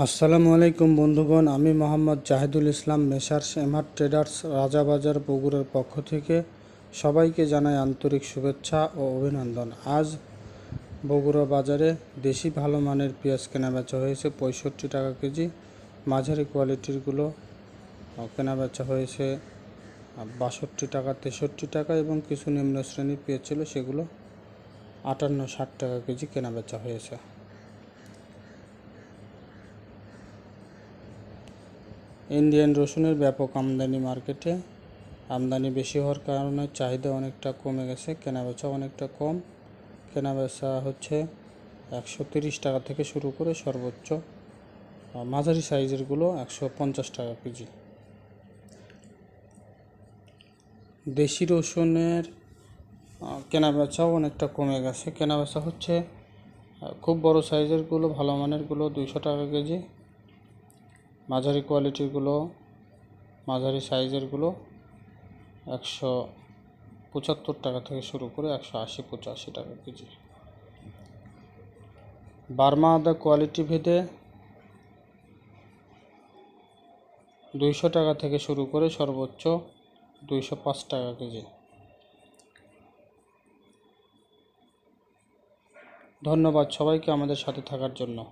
আসসালামু আলাইকুম বন্ধুগণ, আমি মোহাম্মদ জাহিদুল ইসলাম, মেসার্স এমহার ট্রেডার্স রাজাবাজার বগুড়ার পক্ষ থেকে সবাইকে জানাই আন্তরিক শুভেচ্ছা ও অভিনন্দন। আজ বগুড়া বাজারে দেশি ভালো মানের পেঁয়াজ কেনাবেচা হয়েছে পঁয়ষট্টি টাকা কেজি। মাঝারি কোয়ালিটিরগুলো কেনাবেচা হয়েছে বাষট্টি টাকা, তেষট্টি টাকা এবং কিছু নিম্ন শ্রেণির পেঁয়াজ ছিল সেগুলো আটান্ন ষাট টাকা কেজি কেনাবেচা হয়েছে। ইন্ডিয়ান রসুনের ব্যাপক আমদানি মার্কেটে আমদানি বেশি হওয়ার কারণে চাহিদা অনেকটা কমে গেছে, কেনাবেচা অনেকটা কম। কেনাবেচা হচ্ছে একশো তিরিশ টাকা থেকে শুরু করে সর্বোচ্চ মাঝারি সাইজেরগুলো একশো পঞ্চাশ টাকা কেজি। দেশি রসুনের কেনাবেচাও অনেকটা কমে গেছে। কেনাবেচা হচ্ছে খুব বড় সাইজেরগুলো ভালো মানেরগুলো দুইশো টাকা কেজি। মাঝারি কোয়ালিটিরগুলো মাঝারি সাইজেরগুলো একশো পঁচাত্তর টাকা থেকে শুরু করে একশো আশি, পঁচাশি টাকা কেজি। বার্মা আদা কোয়ালিটি ভেদে দুইশো টাকা থেকে শুরু করে সর্বোচ্চ দুইশো পাঁচ টাকা কেজি। ধন্যবাদ সবাইকে আমাদের সাথে থাকার জন্য।